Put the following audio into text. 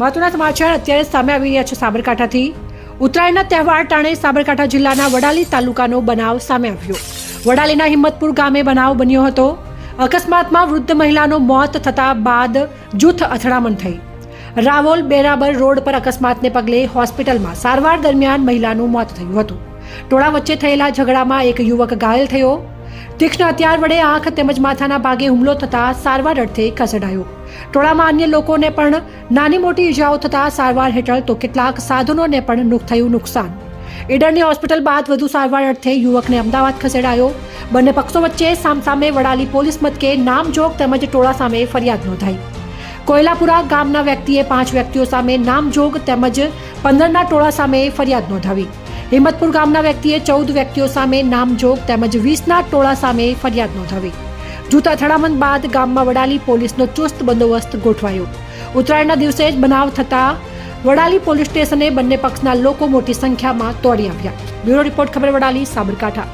મહત્વના સમાચાર અત્યારે સામે આવી રહ્યા છે સાબરકાંઠાથી. ઉત્તરાયણના તહેવાર ટાણે સાબરકાંઠા જિલ્લાના વડાલી તાલુકાનો બનાવ સામે આવ્યો. વડાલીના હિંમતપુર ગામે બનાવ બન્યો હતો. અકસ્માતમાં વૃદ્ધ મહિલાનું મોત થતા બાદ જૂથ અથડામણ થઈ. રાવોલ બેરાબર રોડ પર અકસ્માતને પગલે હોસ્પિટલમાં સારવાર દરમિયાન મહિલાનું મોત થયું હતું. ટોળા વચ્ચે થયેલા ઝઘડામાં એક યુવક ઘાયલ થયો. તીક્ષ્ણ હથિયાર વડે આંખ તેમજ માથાના ભાગે હુમલો થતા સારવાર અર્થે ખસેડાયો. ટોળામાં અન્ય લોકોને પણ નાની મોટી ઈજાઓ થતા સારવાર હેઠળ તો કેટલાક સાધનોને પણ થયું નુકસાન. ઈડરની હોસ્પિટલ બાદ વધુ સારવાર અર્થે યુવકને અમદાવાદ ખસેડાયો. બંને પક્ષો વચ્ચે સામસામે વડાલી પોલીસ મથકે નામજોગ તેમજ ટોળા સામે ફરિયાદ નોંધાઈ. કોયલાપુરા ગામના વ્યક્તિએ પાંચ વ્યક્તિઓ સામે નામજોગ તેમજ પંદરના ટોળા સામે ફરિયાદ નોંધાવી. હિંમતપુર ગામના વ્યક્તિએ ચૌદ વ્યક્તિઓ સામે નામજોગ તેમજ વીસના ટોળા સામે ફરિયાદ નોંધાવી. જૂતા અથડામણ બાદ ગામમાં વડાલી પોલીસનો ચુસ્ત બંદોબસ્ત ગોઠવાયો. ઉત્તરાયણના દિવસે જ બનાવ થતા વડાલી પોલીસ સ્ટેશને બંને પક્ષના લોકો મોટી સંખ્યામાં તોડી આવ્યા. બ્યુરો રિપોર્ટ, ખબર વડાલી, સાબરકાંઠા.